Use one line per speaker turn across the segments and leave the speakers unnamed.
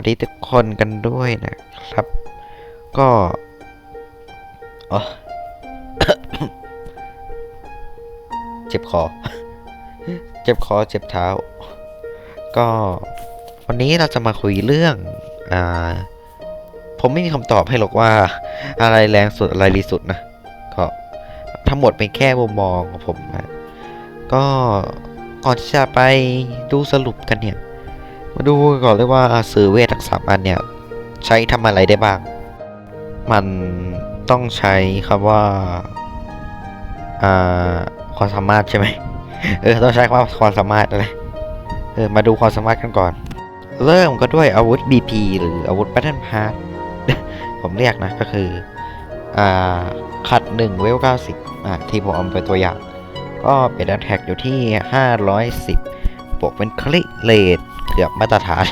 วัสดีทุกคนกันด้วยนะครับ ก็อ๋อเจ็บคอ เจ็บคอ เจ็บเท้า ก็วันนี้เราจะมาคุยเรื่อง อ่า ผมไม่มีคำตอบให้หรอกว่า อะไรแรงสุดอะไรดีสุดนะ ก็ทั้งหมดเป็นแค่มุมมองของผมนะ ก็ก่อนที่จะไปดูสรุปกันเนี่ย มาดูก่อนเลยว่าสื่อเวททั้งสามอันเนี่ย ใช้ทำอะไรได้บ้าง มันต้องใช้คำว่าอ่าความสามารถใช่ไหมเออต้องใช้คำว่าความสามารถอะไรเออมาดูความสามารถกันก่อน เริ่มก็ด้วยอาวุธ BP หรืออาวุธ Battle Pass ผมเรียกนะก็คืออ่าขัด1เวล90อ่าที่ผมเอาเป็นตัวอย่าง ก็เป็นแท็กอยู่ที่ 510บวกเป็นคลิเลท กือบมาตรฐาน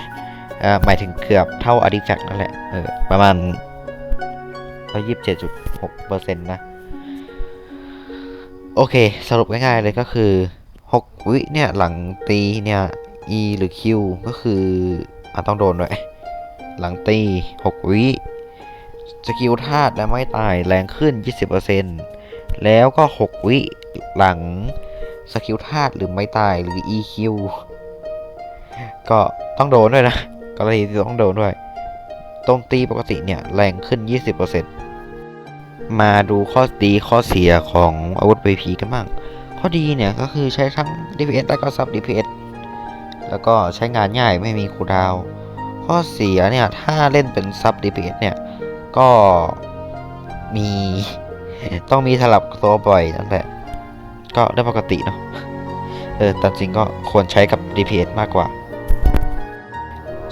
เอ่อหมายถึงเกือบเท่าอดิแฟกนั่นแหละเออประมาณ127.6%นะ โอเค สรุปง่ายๆเลยก็คือ6วิเนี่ย หลังตีเนี่ย E หรือ Q ก็คืออะต้องโดนด้วย หลังตี6วิสกิลธาตุและไม่ตายแรงขึ้น 20%แล้วก็ 6 วิหลังสกิลธาตุหรือไม่ตายหรือ EQ ก็ต้องโดนด้วยนะกรณีที่ต้องโดนด้วยตรงตีปกติเนี่ยแรงขึ้น 20%มาดูข้อดีข้อเสียของอาวุธ VP กันบ้าง ข้อดีเนี่ยก็คือใช้ทั้ง DPS และก็ Sub DPS แล้วก็ใช้งานง่ายไม่มีคูดาว ข้อเสียเนี่ยถ้าเล่นเป็น Sub DPS เนี่ยก็มีต้องมีสลับตัวบ่อยนั่นแหละก็ได้ปกติเนาะเออแต่จริงก็ควรใช้กับ DPS มากกว่า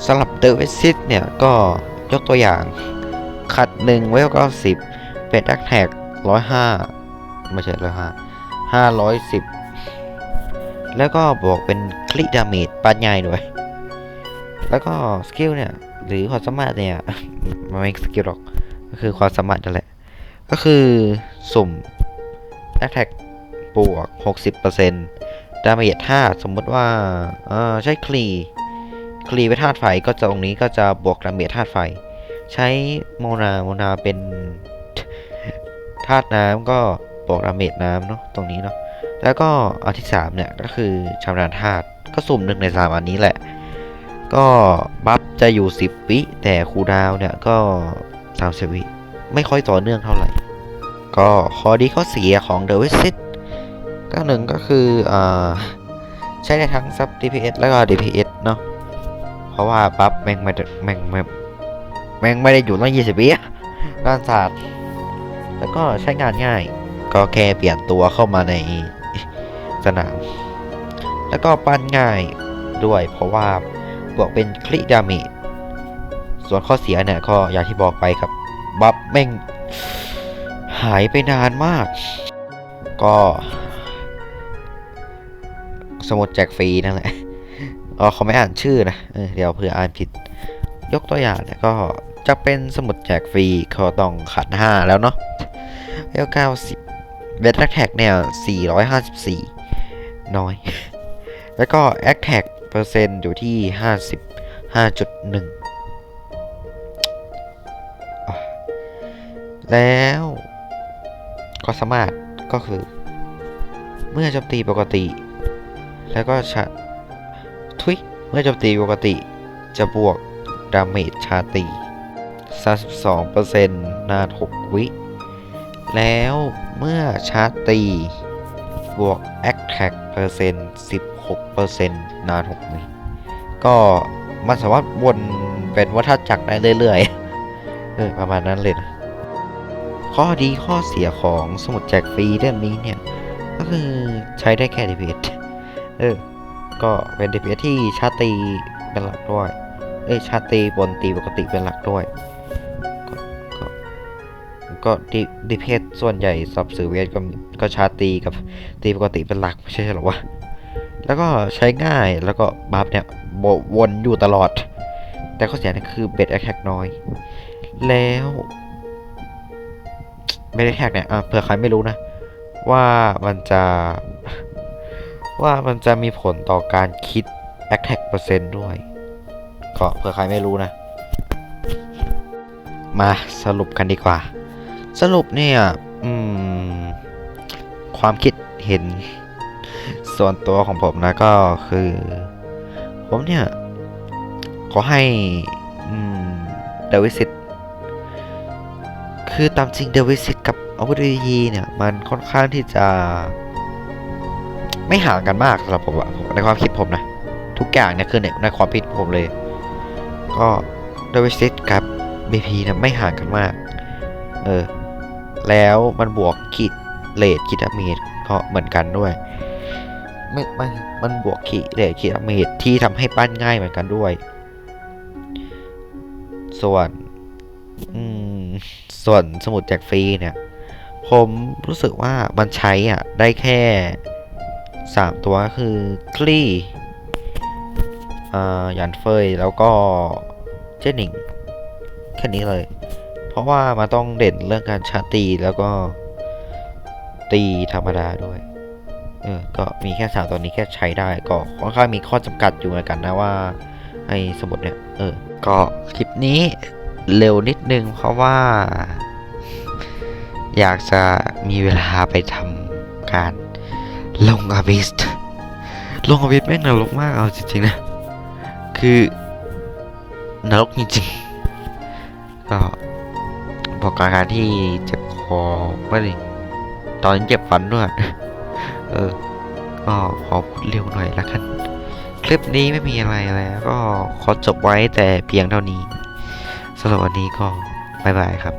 สำหรับเดอะเวสซิตเนี่ยก็ยกตัวอย่าง ขัด1เวล90เป็นแอคแท็ก105ไม่ใช่105 510แล้วก็บวกเป็นคลิดาเมจปานใหญ่ด้วย แล้วก็สกิลเนี่ย หรือความสามารถเนี่ยมันไม่สกิลหรอก ก็คือความสามารถนั่นแหละ ก็คือสุ่ม Attack บวก 60%ดาเมจ5สมมติว่า เออใช้คลี คลีไปธาตุไฟก็จะตรงนี้ก็จะบวกดาเมจธาตุไฟ ใช้โมนาโมนาเป็นธาตุน้ำก็บวกดาเมจน้ำเนาะตรงนี้เนาะแล้วก็อันที่3เนี่ยก็คือชำนาญธาตุก็สุ่มหนึ่งใน 3 อันนี้แหละ ก็บัฟจะอยู่ 10 วิแต่คูดาวเนี่ยก็30วิไม่ค่อยต่อเนื่องเท่าไหร่ ก็ข้อดีข้อเสียของ The Visit ก็หนึ่งก็คืออ่าใช้ได้ทั้งซับ DPS แล้วก็ DPS เนาะ เพราะว่าบัฟแม่งไม่แม่งไม่แม่งไม่ได้อยู่ตั้ง20วิอะด้านศาสตร์แล้วก็ใช้งานง่าย ก็แค่เปลี่ยนตัวเข้ามาในสนาม แล้วก็ปั้นง่ายด้วย เพราะว่าบวกเป็นคลิดาเมจส่วนข้อเสียเนี่ยก็อย่างที่บอกไปครับ บัฟแม่งหายไปนานมาก ก็ สมุดแจกฟรีนั่นแหละ อ๋อเขาไม่อ่านชื่อนะเออเดี๋ยวเผื่ออ่านผิด ยกตัวอย่างเนี่ยก็จะเป็นสมุดแจกฟรีเขาต้องขัด5แล้วเนาะเอล90เบสแท็กเนี่ย454น้อย แล้วก็แอคแท็กเปอร์เซ็นต์อยู่ที่55.1อะแล้วก็สามารถก็คือ เมื่อโจมตีปกติ แล้วก็ชา ทุย เมื่อโจมตีปกติ จะบวกดาเมจชาตี32%นาน 6 วิ แล้วเมื่อชาตี บวก Attack เปอร์เซ็นต์16%นาน 6 วิ ก็มันสามารถวนเป็นวัฏจักรได้เรื่อยๆ เออ ประมาณนั้นเลยนะ ข้อดีข้อเสียของสมุดแจกฟรีเล่มนี้เนี่ย ก็คือใช้ได้แค่ DPS เออ ก็เป็น DPS ที่ชาตีเป็นหลักด้วย เอ้ยชาตีบนตีปกติเป็นหลักด้วย ก็ก็ก็ดี DPS ส่วนใหญ่ซับสื่อเวทก็ก็ชาตีกับตีปกติเป็นหลักไม่ใช่เหรอวะ แล้วก็ใช้ง่ายแล้วก็บัฟเนี่ยบวนอยู่ตลอด แต่ข้อเสียเนี่ยคือเบ็ดแอคแท็กน้อย แล้วเบ็ดแอคแท็กเนี่ยเผื่อใครไม่รู้นะ ว่ามันจะ ว่ามันจะมีผลต่อการคิด Attack เปอร์เซ็นต์ด้วย ก็เผื่อใครไม่รู้นะ มาสรุปกันดีกว่า สรุปเนี่ย อืม ความคิดเห็น ส่วนตัวของผมนะก็คือ ผมเนี่ย ขอให้ อืมเดวิสิตคือตามจริงเดวิสิตกับอาวุธดีเนี่ย มันค่อนข้างที่จะ ไม่ห่างกันมากสำหรับผมอะในความคิดผมนะ ทุกอย่างเนี่ยคือในความคิดผมเลย ก็เดวิสิตกับบีพีเนี่ยไม่ห่างกันมาก เออ แล้วมันบวกขีดเลทขีดาเมจก็เหมือนกันด้วยไม่ไม่มันบวกขีดเลทขีดาเมจที่ทำให้ปั้นง่ายเหมือนกันด้วย ส่วนอืมส่วนสมุดแจกฟรีเนี่ย ผมรู้สึกว่ามันใช้อะ ได้แค่ สามตัวก็คือคลี่หยันเฟยแล้วก็เจนหนิงแค่นี้เลย เพราะว่ามันต้องเด่นเรื่องการชาตีแล้วก็ตีธรรมดาด้วย เออ ก็มีแค่สามตัวนี้แค่ใช้ได้ ก็ค่อนข้างมีข้อจำกัดอยู่เหมือนกันนะว่าไอ้สมุดเนี่ย เออ ก็คลิปนี้เร็วนิดนึงเพราะว่า อยากจะมีเวลาไปทำการ ลงอาบิสลงอาบิสแม่งนรกมากเอาจริงๆนะ คือนรกจริงๆ ก็บอกอาการที่เจ็บคอไม่ด้ตอนนี้เจ็บฟันด้วย เออ ก็ขอพูดเร็วหน่อยละกัน คลิปนี้ไม่มีอะไรแล้ว ก็ขอจบไว้แต่เพียงเท่านี้สำหรับวันนี้ก็บายบายครับ